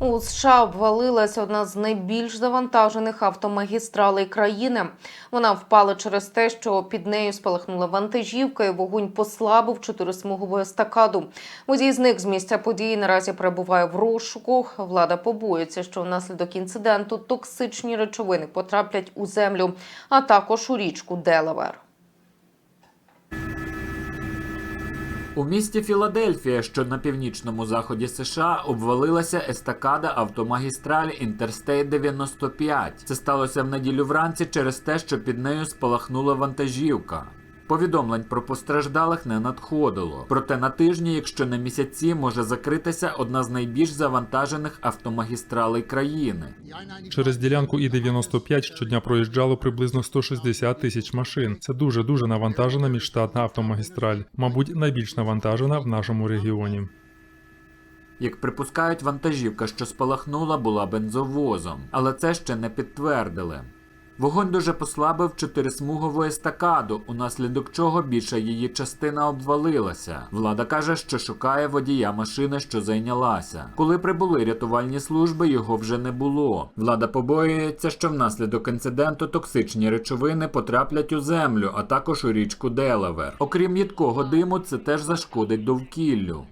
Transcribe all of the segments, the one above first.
У США обвалилася одна з найбільш завантажених автомагістралей країни. Вона впала через те, що під нею спалахнула вантажівка, і вогонь послабив чотирисмугову естакаду. Водій зник з місця події. Наразі перебуває в розшуку. Влада побоюється, що внаслідок інциденту токсичні речовини потраплять у землю, а також у річку Делавер. У місті Філадельфія, що на північному заході США, обвалилася естакада автомагістралі Інтерстейт 95. Це сталося в неділю вранці через те, що під нею спалахнула вантажівка. Повідомлень про постраждалих не надходило. Проте на тижні, якщо не місяці, може закритися одна з найбільш завантажених автомагістралей країни. Через ділянку І-95 щодня проїжджало приблизно 160 тисяч машин. Це дуже дуже навантажена міжштатна автомагістраль, мабуть, найбільш навантажена в нашому регіоні. Як припускають, вантажівка, що спалахнула, була бензовозом, але це ще не підтвердили. Вогонь дуже послабив чотирисмугову естакаду, унаслідок чого більша її частина обвалилася. Влада каже, що шукає водія машини, що зайнялася. Коли прибули рятувальні служби, його вже не було. Влада побоюється, що внаслідок інциденту токсичні речовини потраплять у землю, а також у річку Делавер. Окрім їдкого диму, це теж зашкодить довкіллю.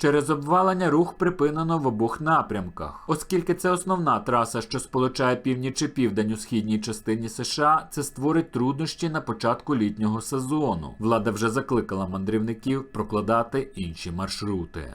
Через обвалення рух припинено в обох напрямках. Оскільки це основна траса, що сполучає північ і південь у східній частині США, це створить труднощі на початку літнього сезону. Влада вже закликала мандрівників прокладати інші маршрути.